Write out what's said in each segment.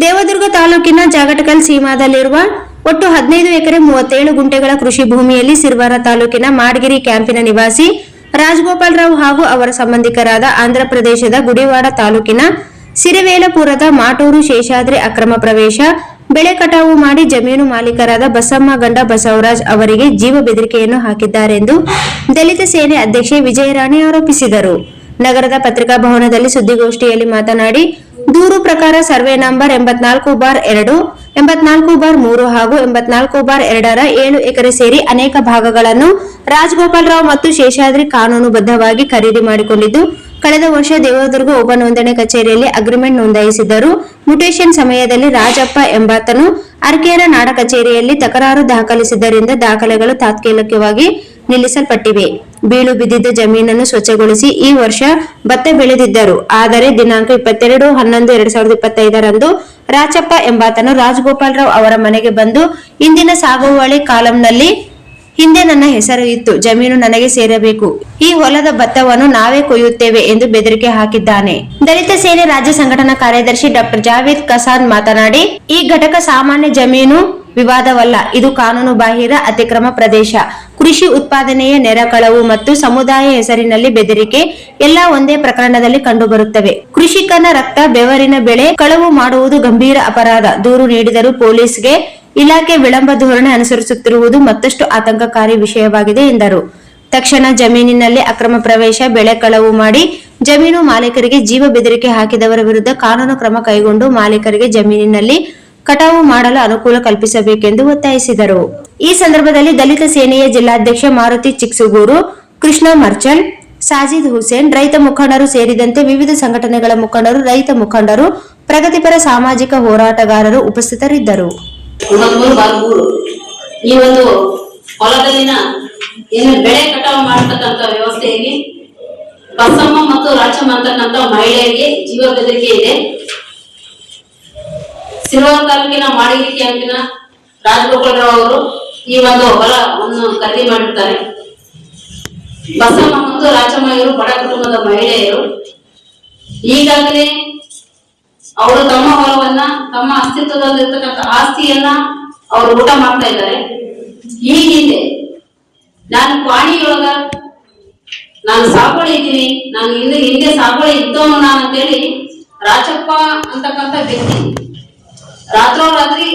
ದೇವದುರ್ಗ ತಾಲೂಕಿನ ಜಾಗಟಕಲ್ ಸೀಮಾದಲ್ಲಿರುವ ಒಟ್ಟು ಹದಿನೈದು ಎಕರೆ ಮೂವತ್ತೇಳು ಗುಂಟೆಗಳ ಕೃಷಿ ಭೂಮಿಯಲ್ಲಿ ಸಿರ್ವಾರ ತಾಲೂಕಿನ ಮಾಡಗಿರಿ ಕ್ಯಾಂಪಿನ ನಿವಾಸಿ ರಾಜಗೋಪಾಲ್ ರಾವ್ ಹಾಗೂ ಅವರ ಸಂಬಂಧಿಕರಾದ ಆಂಧ್ರಪ್ರದೇಶದ ಗುಡಿವಾಡ ತಾಲೂಕಿನ ಸಿರಿವೇಲಪುರದ ಮಾಟೂರು ಶೇಷಾದ್ರಿ ಅಕ್ರಮ ಪ್ರವೇಶ, ಬೆಳೆ ಕಟಾವು ಮಾಡಿ ಜಮೀನು ಮಾಲೀಕರಾದ ಬಸಮ್ಮ ಗಂಡ ಬಸವರಾಜ್ ಅವರಿಗೆ ಜೀವ ಬೆದರಿಕೆಯನ್ನು ಹಾಕಿದ್ದಾರೆಂದು ದಲಿತ ಸೇನೆ ಅಧ್ಯಕ್ಷೆ ವಿಜಯರಾಣಿ ಆರೋಪಿಸಿದರು. ನಗರದ ಪತ್ರಿಕಾ ಭವನದಲ್ಲಿ ಸುದ್ದಿಗೋಷ್ಠಿಯಲ್ಲಿ ಮಾತನಾಡಿ ದೂರು ಪ್ರಕಾರ ಸರ್ವೆ ನಂಬರ್ ಎಂಬತ್ನಾಲ್ಕು ಬಾರ್ ಎರಡು, ಎಂಬತ್ನಾಲ್ಕು ಬಾರ್ ಮೂರು ಹಾಗೂ ಎಂಬತ್ನಾಲ್ಕು ಬಾರ್ ಎರಡರ ಏಳು ಎಕರೆ ಸೇರಿ ಅನೇಕ ಭಾಗಗಳನ್ನು ರಾಜಗೋಪಾಲ್ ರಾವ್ ಮತ್ತು ಶೇಷಾದ್ರಿ ಕಾನೂನುಬದ್ಧವಾಗಿ ಖರೀದಿ ಮಾಡಿಕೊಂಡಿದ್ದು, ಕಳೆದ ವರ್ಷ ದೇವದುರ್ಗ ಉಪ ನೋಂದಣಿ ಕಚೇರಿಯಲ್ಲಿ ಅಗ್ರಿಮೆಂಟ್ ನೋಂದಾಯಿಸಿದ್ದರು. ಮ್ಯುಟೇಷನ್ ಸಮಯದಲ್ಲಿ ರಾಜಪ್ಪ ಎಂಬಾತನು ಅರ್ಕೇರ ನಾಡ ಕಚೇರಿಯಲ್ಲಿ ತಕರಾರು ದಾಖಲಿಸಿದ್ದರಿಂದ ದಾಖಲೆಗಳು ತಾತ್ಕಾಲಿಕವಾಗಿ ನಿಲ್ಲಿಸಲ್ಪಟ್ಟಿವೆ. ಬೀಳು ಬಿದ್ದಿದ್ದ ಜಮೀನನ್ನು ಸ್ವಚ್ಛಗೊಳಿಸಿ ಈ ವರ್ಷ ಭತ್ತ ಬೆಳೆದಿದ್ದರು. ಆದರೆ ದಿನಾಂಕ ಇಪ್ಪತ್ತೆರಡು, ಹನ್ನೊಂದು, ಎರಡ್ ಸಾವಿರದ ಇಪ್ಪತ್ತೈದರಂದು ರಾಚಪ್ಪ ಎಂಬಾತನು ರಾಜಗೋಪಾಲ್ ರಾವ್ ಅವರ ಮನೆಗೆ ಬಂದು ಇಂದಿನ ಸಾಗುವಳಿ ಕಾಲಂನಲ್ಲಿ ಹಿಂದೆ ನನ್ನ ಹೆಸರು ಇತ್ತು, ಜಮೀನು ನನಗೆ ಸೇರಬೇಕು. ಈ ಹೊಲದ ಭತ್ತವನ್ನು ನಾವೇ ಕೊಯ್ಯುತ್ತೇವೆ ಎಂದು ಬೆದರಿಕೆ ಹಾಕಿದ್ದಾನೆ. ದಲಿತ ಸೇನೆ ರಾಜ್ಯ ಸಂಘಟನಾ ಕಾರ್ಯದರ್ಶಿ ಡಾಕ್ಟರ್ ಜಾವೇದ್ ಕಸಾನ್ ಮಾತನಾಡಿ, ಈ ಘಟಕ ಸಾಮಾನ್ಯ ಜಮೀನು ವಿವಾದವಲ್ಲ, ಇದು ಕಾನೂನು ಬಾಹಿರ ಅತಿಕ್ರಮ ಪ್ರದೇಶ. ಕೃಷಿ ಉತ್ಪಾದನೆಯ ನೆರಕಳವು ಮತ್ತು ಸಮುದಾಯ ಹೆಸರಿನಲ್ಲಿ ಬೆದರಿಕೆ ಎಲ್ಲಾ ಒಂದೇ ಪ್ರಕರಣದಲ್ಲಿ ಕಂಡುಬರುತ್ತವೆ. ಕೃಷಿಕನ ರಕ್ತ, ಬೆವರಿನ ಬೆಳೆ ಕಳವು ಮಾಡುವುದು ಗಂಭೀರ ಅಪರಾಧ. ದೂರು ನೀಡಿದರೂ ಪೊಲೀಸ್ಗೆ ಇಲಾಖೆ ವಿಳಂಬ ಧೋರಣೆ ಅನುಸರಿಸುತ್ತಿರುವುದು ಮತ್ತಷ್ಟು ಆತಂಕಕಾರಿ ವಿಷಯವಾಗಿದೆ ಎಂದರು. ತಕ್ಷಣ ಜಮೀನಿನಲ್ಲಿ ಅಕ್ರಮ ಪ್ರವೇಶ, ಬೆಳೆ ಕಳವು ಮಾಡಿ ಜಮೀನು ಮಾಲೀಕರಿಗೆ ಜೀವ ಬೆದರಿಕೆ ಹಾಕಿದವರ ವಿರುದ್ಧ ಕಾನೂನು ಕ್ರಮ ಕೈಗೊಂಡು ಮಾಲೀಕರಿಗೆ ಜಮೀನಿನಲ್ಲಿ ಕಟಾವು ಮಾಡಲು ಅನುಕೂಲ ಕಲ್ಪಿಸಬೇಕೆಂದು ಒತ್ತಾಯಿಸಿದರು. ಈ ಸಂದರ್ಭದಲ್ಲಿ ದಲಿತ ಸೇನೆಯ ಜಿಲ್ಲಾಧ್ಯಕ್ಷ ಮಾರುತಿ ಚಿಕ್ಸುಗೂರು, ಕೃಷ್ಣ ಮರ್ಚಲ್ ಸಾಜಿದ್ ಹುಸೇನ್, ರೈತ ಮುಖಂಡರು ಸೇರಿದಂತೆ ವಿವಿಧ ಸಂಘಟನೆಗಳ ಮುಖಂಡರು, ರೈತ ಮುಖಂಡರು, ಪ್ರಗತಿಪರ ಸಾಮಾಜಿಕ ಹೋರಾಟಗಾರರು ಉಪಸ್ಥಿತರಿದ್ದರು. ಈ ಒಂದು ಹೊಲದಲ್ಲಿನ ಏನು ಬೆಳೆ ಕಟಾವು ಮಾಡತಕ್ಕಂತ ವ್ಯವಸ್ಥೆಯಲ್ಲಿ ಬಸಮ್ಮ ಮತ್ತು ರಾಜಮ್ಮ ಅಂತಕ್ಕಂತ ಮಹಿಳೆಯರಿಗೆ ಜೀವ ಬೆದರಿಕೆ ಇದೆ. ಸಿಲ್ವರ್ ತಾಲೂಕಿನ ಮಾಡಿಗೆ ಕ್ಯಾಂಪಿನ ರಾಜಗೋಪಾಲರಾವ್ ಅವರು ಈ ಒಂದು ಹೊಲವನ್ನು ಖರೀದಿ ಮಾಡಿರ್ತಾರೆ. ಬಸಮ್ಮ ಮತ್ತು ರಾಜಮ್ಮಯ್ಯರು, ಬಡ ಕುಟುಂಬದ ಮಹಿಳೆಯರು. ಈಗಾಗಲೇ ಅವರು ತಮ್ಮ ಹೊಲವನ್ನ, ತಮ್ಮ ಅಸ್ತಿತ್ವದಲ್ಲಿರ್ತಕ್ಕಂಥ ಆಸ್ತಿಯನ್ನ ಅವರು ಊಟ ಮಾಡ್ತಾ ಇದ್ದಾರೆ. ಈ ಹಿಂದೆ ನಾನು ಪಾಣಿಯೊಳಗ ನಾನು ಸಾಕೋಳಿ ಇದ್ದೀನಿ. ನಾನು ಹಿಂದೆ ಹಿಂದೆ ಸಾಕೊಳ್ಳಿ ಇದ್ದವನು ನಾನು ಅಂತೇಳಿ ರಾಜಪ್ಪ ಅಂತಕ್ಕಂಥ ವ್ಯಕ್ತಿ ರಾತ್ರೋರಾತ್ರಿ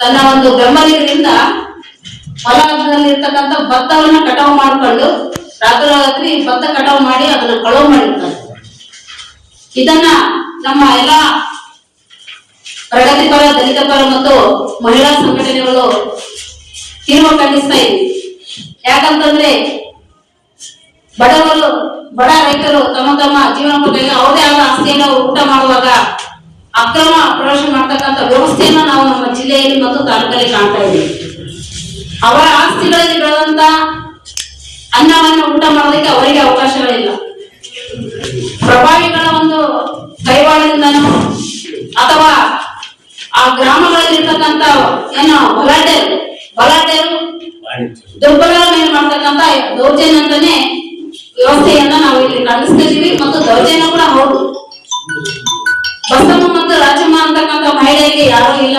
ತನ್ನ ಒಂದು ಬೆಂಬಲಿಗರಿಂದ ಹೊಲದಲ್ಲಿರ್ತಕ್ಕಂಥ ಭತ್ತವನ್ನ ಕಟಾವು ಮಾಡಿಕೊಂಡು ರಾತ್ರಿ ಭತ್ತ ಕಟಾವು ಮಾಡಿ ಅದನ್ನ ಕಳವು ಮಾಡಿರ್ತಾರೆ. ಇದನ್ನ ನಮ್ಮ ಎಲ್ಲ ಪ್ರಗತಿಪರ ದಲಿತ ಪರ ಮತ್ತು ಮಹಿಳಾ ಸಂಘಟನೆಗಳು ತೀವ್ರ ಖಂಡಿಸ್ತಾ ಇದೆ ಯಾಕಂತಂದ್ರೆ ಬಡವರು, ಬಡ ರೈತರು ತಮ್ಮ ತಮ್ಮ ಜೀವನೋಪಾಯಕ್ಕೆ ಅವರೇ ಆದ ಆಸ್ತಿಯನ್ನು ಊಟ ಮಾಡುವಾಗ ಅಕ್ರಮ ಪ್ರವೇಶ ಮಾಡ್ತಕ್ಕಂಥ ವ್ಯವಸ್ಥೆಯನ್ನು ನಾವು ನಮ್ಮ ಜಿಲ್ಲೆಯಲ್ಲಿ ಮತ್ತು ತಾಲೂಕಲ್ಲಿ ಕಾಣ್ತಾ ಇದ್ದೀವಿ. ಅವರ ಆಸ್ತಿಗಳಲ್ಲಿ ಬೆಳೆದಂತ ಅನ್ನವನ್ನು ಊಟ ಮಾಡೋದಕ್ಕೆ ಅವರಿಗೆ ಅವಕಾಶಗಳಿಲ್ಲ. ಪ್ರಭಾವಿಗಳ ಒಂದು ಕೈವಾಡದಿಂದನೋ ಅಥವಾ ಆ ಗ್ರಾಮಗಳಲ್ಲಿ ಇರ್ತಕ್ಕಂತ ಏನು ಬಲಾಢ್ಯರು ಬಲಾಢ್ಯರು ದುರ್ಬಲರ ಮೇಲೆ ಮಾಡ್ತಕ್ಕಂತ ದೌರ್ಜನ್ಯ ಅಂತಾನೆ ವ್ಯವಸ್ಥೆಯನ್ನ ನಾವು ಇಲ್ಲಿ ಖಂಡಿಸ್ತಾ ಮತ್ತು ದೌರ್ಜನ್ಯ ಕೂಡ ಹೌದು. ಬಸಮ್ಮ ಮತ್ತು ರಾಜಮ್ಮ ಅಂತಕ್ಕಂತ ಮಹಿಳೆಯರಿಗೆ ಯಾರು ಇಲ್ಲ.